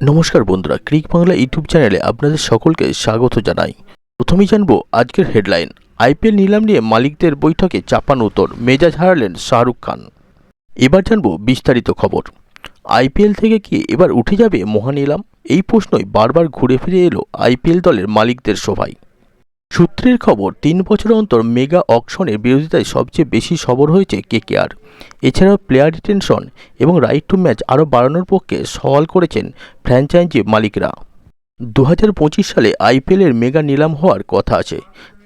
নমস্কার বন্ধুরা, ক্রিক বাংলা ইউটিউব চ্যানেলে আপনাদের সকলকে স্বাগত জানাই। প্রথমেই জানব আজকের হেডলাইন, আইপিএল নিলাম নিয়ে মালিকদের বৈঠকে চাপান উত্তর, মেজাজ হারালেন শাহরুখ খান। এবার জানব বিস্তারিত খবর। আইপিএল থেকে কি এবার উঠে যাবে মহানিলাম? এই প্রশ্নই বারবার ঘুরে ফিরে এলো আইপিএল দলের মালিকদের সভায়। সূত্রের খবর, তিন বছর অন্তর মেগা অকশনের বিরোধিতায় সবচেয়ে বেশি সবর হয়েছে কেকেআর। এছাড়াও প্লেয়ার রিটেনশন এবং রাইট টু ম্যাচ আরও বাড়ানোর পক্ষে সওয়াল করেছেন ফ্র্যাঞ্চাইজি মালিকরা। দু পঁচিশ সালে আইপিএলের মেগা নিলাম হওয়ার কথা আছে।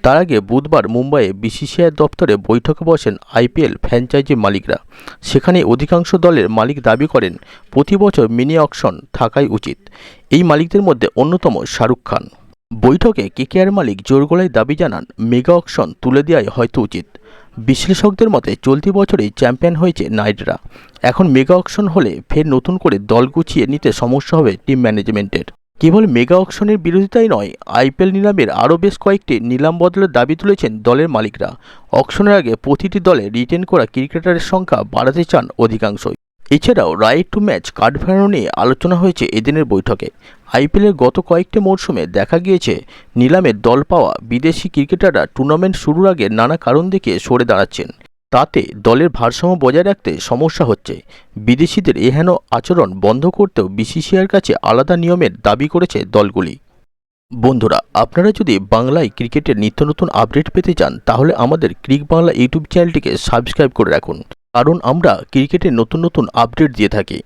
তার আগে বুধবার মুম্বাইয়ে বিসিসিআই দপ্তরে বৈঠকে বসেন আইপিএল ফ্র্যাঞ্চাইজি মালিকরা। সেখানে অধিকাংশ দলের মালিক দাবি করেন, প্রতি বছর মিনি অকশন থাকাই উচিত। এই মালিকদের মধ্যে অন্যতম শাহরুখ খান। বৈঠকে কেকেআর মালিক জোর গলায় দাবি জানান, মেগা অকশন তুলে দেওয়াই হয়তো উচিত। বিশ্লেষকদের মতে, চলতি বছরেই চ্যাম্পিয়ন হয়েছে নাইটরা এখন মেগা অকশন হলে ফের নতুন করে দল গুছিয়ে নিতে সমস্যা হবে টিম ম্যানেজমেন্টের। কেবল মেগা অকশনের বিরোধিতাই নয়, আইপিএল নিলামের আরও বেশ কয়েকটি নিলাম বদলের দাবি তুলেছেন দলের মালিকরা। অকশনের আগে প্রতিটি দলে রিটেন করা ক্রিকেটারের সংখ্যা বাড়াতে চান অধিকাংশই। এছাড়াও রাইট টু ম্যাচ কার্ড ফেরানো নিয়ে আলোচনা হয়েছে এদিনের বৈঠকে। আইপিএলের গত কয়েকটি মরশুমে দেখা গিয়েছে নিলামে দল পাওয়া বিদেশি ক্রিকেটাররা টুর্নামেন্ট শুরুর আগে নানা কারণ দেখিয়ে সরে দাঁড়াচ্ছেন। তাতে দলের ভারসাম্য বজায় রাখতে সমস্যা হচ্ছে। বিদেশিদের এহেন আচরণ বন্ধ করতেও বিসিসিআইয়ের কাছে আলাদা নিয়মের দাবি করেছে দলগুলি। বন্ধুরা, আপনারা যদি বাংলায় ক্রিকেটের নিত্য নতুন আপডেট পেতে চান, তাহলে আমাদের ক্রিক বাংলা ইউটিউব চ্যানেলটিকে সাবস্ক্রাইব করে রাখুন। কারণ আমরা ক্রিকেটের নতুন নতুন আপডেট দিয়ে থাকি।